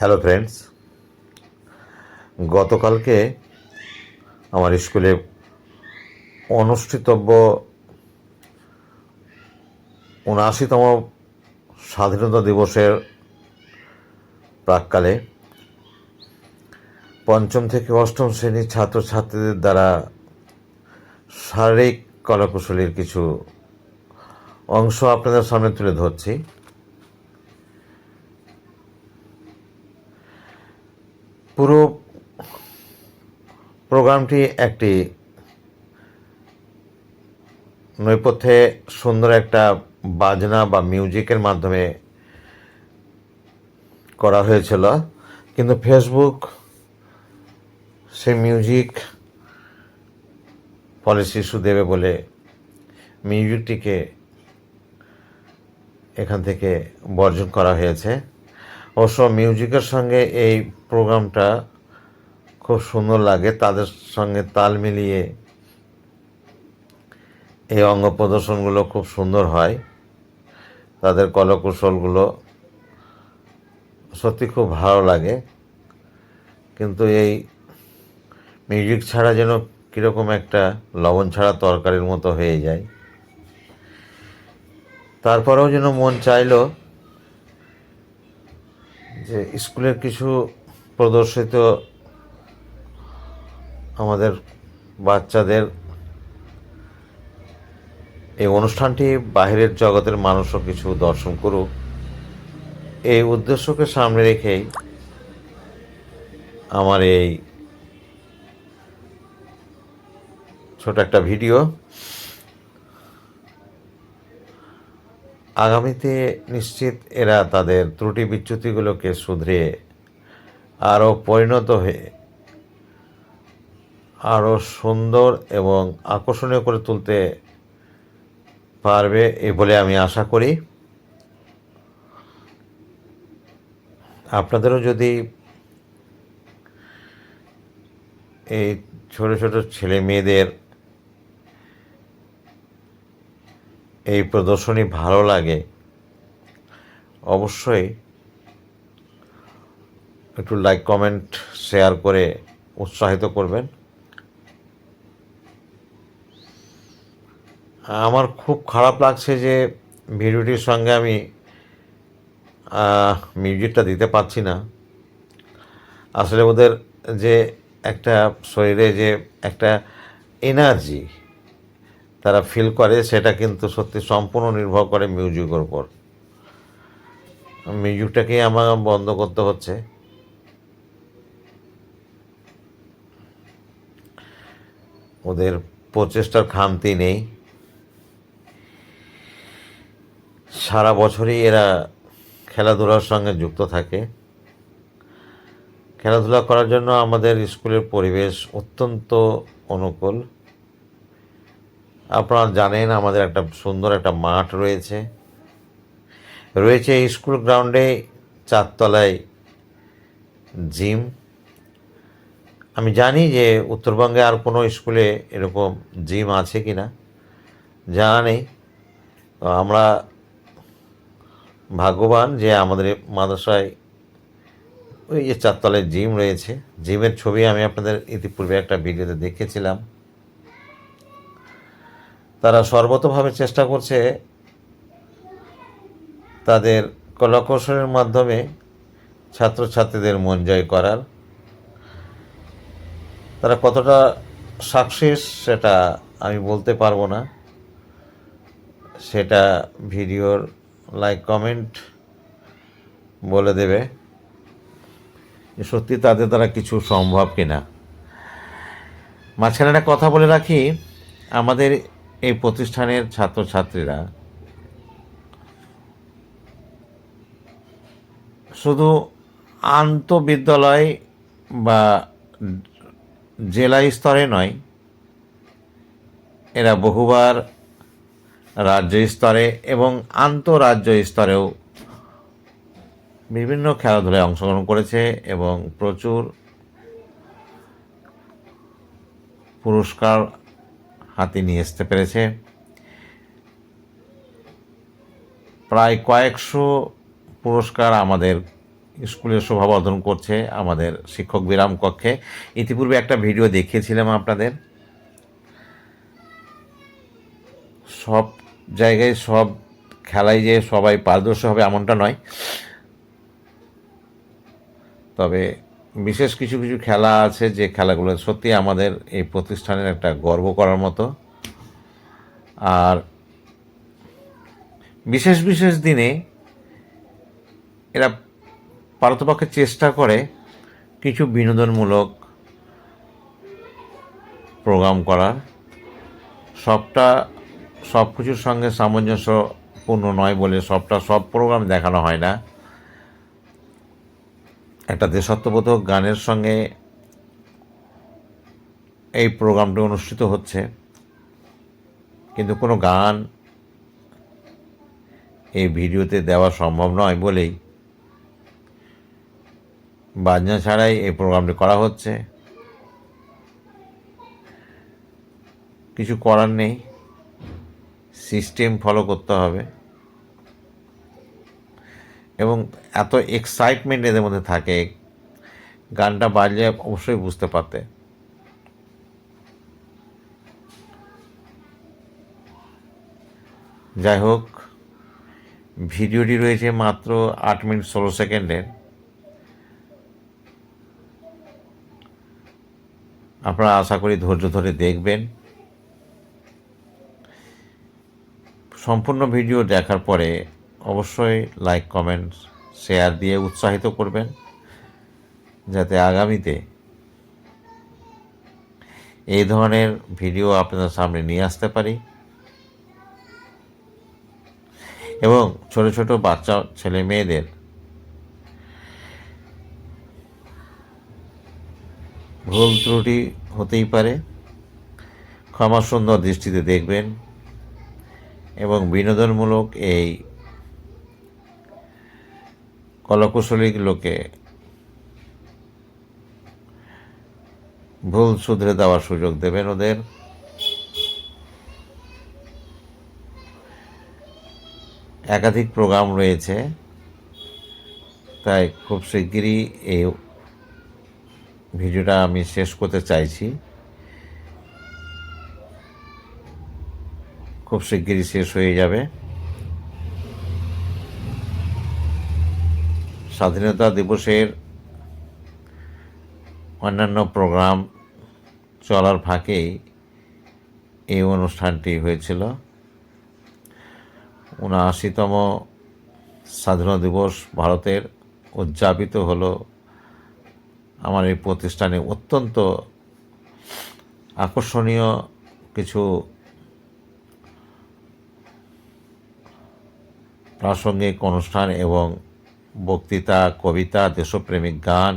Hello friends গতকালকে আমার স্কুলে অনুষ্ঠিতব্য উনআশিতম স্বাধীনতা দিবসের প্রাককালে পঞ্চম থেকে অষ্টম শ্রেণির ছাত্রছাত্রীদের দ্বারা শারীরিক কলাকুশলীর কিছু অংশ আপনাদের সামনে তুলে ধরছি। পুরো প্রোগ্রামটি একটি নৈপথ্যে সুন্দর একটা বাজনা বা মিউজিকের মাধ্যমে করা হয়েছিল। কিন্তু ফেসবুক সে মিউজিক পলিসি ইস্যু দেবে বলে মিউজিকটিকে এখান থেকে বর্জন করা হয়েছে। অবশ্য মিউজিকের সঙ্গে এই প্রোগ্রামটা খুব সুন্দর লাগে। তাদের সঙ্গে তাল মিলিয়ে এই অঙ্গ প্রদর্শনগুলো খুব সুন্দর হয়। তাদের কলাকৌশলগুলো সত্যি খুব ভালো লাগে। কিন্তু এই মিউজিক ছাড়া যেন কীরকম একটা লবণ ছাড়া তরকারির মতো হয়ে যায়। তারপরেও যেন মন চাইলো যে স্কুলের কিছু প্রদর্শিত আমাদের বাচ্চাদের এই অনুষ্ঠানটি বাইরের জগতের মানুষও কিছু দর্শন করুক। এই উদ্দেশ্যকে সামনে রেখেই আমার এই ছোট একটা ভিডিও। আগামীতে নিশ্চিত এরা তাদের ত্রুটি বিচ্যুতিগুলোকে শুধরে আরও পরিণত হয়ে আরও সুন্দর এবং আকর্ষণীয় করে তুলতে পারবে এ বলে আমি আশা করি। আপনাদেরও যদি এই ছোট ছোট ছেলে মেয়েদের এই প্রদর্শনী ভালো লাগে, অবশ্যই একটু লাইক কমেন্ট শেয়ার করে উৎসাহিত করবেন। আমার খুব খারাপ লাগছে যে ভিডিওটির সঙ্গে আমি মিউজিকটা দিতে পারছি না। আসলে ওদের যে একটা শরীরে যে একটা এনার্জি তারা ফিল করে, সেটা কিন্তু সত্যি সম্পূর্ণ নির্ভর করে মিউজিকের উপর। মিউজিকটাকেই আমার বন্ধ করতে হচ্ছে। ওদের প্রচেষ্টার খামতি নেই। সারা বছরই এরা খেলাধুলার সঙ্গে যুক্ত থাকে। খেলাধুলা করার জন্য আমাদের স্কুলের পরিবেশ অত্যন্ত অনুকূল। আপনারা জানেন আমাদের একটা সুন্দর একটা মাঠ রয়েছে। রয়েছে স্কুল গ্রাউন্ডে চারতলায় জিম। আমি জানি যে উত্তরবঙ্গে আর কোনো স্কুলে এরকম জিম আছে কি না, জানা নেই। আমরা ভাগ্যবান যে আমাদের মাদ্রাসায় ওই যে চারতলায় জিম রয়েছে। জিমের ছবি আমি আপনাদের ইতিপূর্বে একটা ভিডিওতে দেখেছিলাম। তারা সর্বতভাবে চেষ্টা করছে তাদের কলাকৌশলের মাধ্যমে ছাত্রছাত্রীদের মন জয় করার। তারা কতটা সাকসেস সেটা আমি বলতে পারব না। সেটা ভিডিওর লাইক, কমেন্ট বলে দেবে যে সত্যি তাদের দ্বারা কিছু সম্ভব কিনা। মাঝখানে একটা কথা বলে রাখি, আমাদের এই প্রতিষ্ঠানের ছাত্রছাত্রীরা শুধু আন্তঃবিদ্যালয় বা জেলা স্তরে নয়, এরা বহুবার রাজ্য স্তরে এবং আন্তঃরাজ্য স্তরেও বিভিন্ন খেলাধুলায় অংশগ্রহণ করেছে এবং প্রচুর পুরস্কার হাতে নিয়ে আসতে পেরেছে। প্রায় কয়েকশো পুরস্কার আমাদের স্কুলের শোভাবর্ধন করছে আমাদের শিক্ষক বিরাম কক্ষে। ইতিপূর্বে একটা ভিডিও দেখিয়েছিলাম আপনাদের। সব জায়গায় সব খেলায় যে সবাই পারদর্শী হবে এমনটা নয়। তবে বিশেষ কিছু কিছু খেলা আছে যে খেলাগুলো সত্যি আমাদের এই প্রতিষ্ঠানের একটা গর্ব করার মতো। আর বিশেষ বিশেষ দিনে এরা পারতপক্ষে চেষ্টা করে কিছু বিনোদনমূলক প্রোগ্রাম করার। সবটা সব কিছুর সঙ্গে সামঞ্জস্যপূর্ণ নয় বলে সবটা, সব প্রোগ্রাম দেখানো হয় না। একটা দেশাত্মবোধক গানের সঙ্গে এই প্রোগ্রামটি অনুষ্ঠিত হচ্ছে। কিন্তু কোনো গান এই ভিডিওতে দেওয়া সম্ভব নয় বলেই বাজনা ছাড়াই এই প্রোগ্রামটি করা হচ্ছে। কিছু করার নেই। সিস্টেম ফলো করতে হবে। এবং এত এক্সাইটমেন্ট এদের মধ্যে থাকে, গানটা বাজলে অবশ্যই বুঝতে পারতে। যাই হোক, ভিডিওটি রয়েছে মাত্র আট মিনিট ষোলো সেকেন্ডের। আপনারা আশা করি ধৈর্য ধরে দেখবেন। সম্পূর্ণ ভিডিও দেখার পরে অবশ্যই লাইক, কমেন্ট, শেয়ার দিয়ে উৎসাহিত করবেন, যাতে আগামীতে এই ধরনের ভিডিও আপনাদের সামনে নিয়ে আসতে পারি। এবং ছোট ছোট বাচ্চা, ছেলে মেয়েদের ভুল ত্রুটি হতেই পারে। ক্ষমা সুন্দর দৃষ্টিতে দেখবেন এবং বিনোদনমূলক এই কলাকুশলীগুলোকে ভুল শুধরে দেওয়ার সুযোগ দেবেন ওদের। একাধিক প্রোগ্রাম রয়েছে, তাই খুব শিগগিরই এই ভিডিওটা আমি শেষ করতে চাইছি। খুব শিগগিরই শেষ হয়ে যাবে। স্বাধীনতা দিবসের অন্যান্য প্রোগ্রাম চলার ফাঁকেই এই অনুষ্ঠানটি হয়েছিল। উনআশিতম স্বাধীনতা দিবস ভারতের উদযাপিত হলো আমার এই প্রতিষ্ঠানে অত্যন্ত আকর্ষণীয় কিছু প্রাসঙ্গিক অনুষ্ঠান এবং বক্তৃতা কবিতা দেশপ্রেমিক গান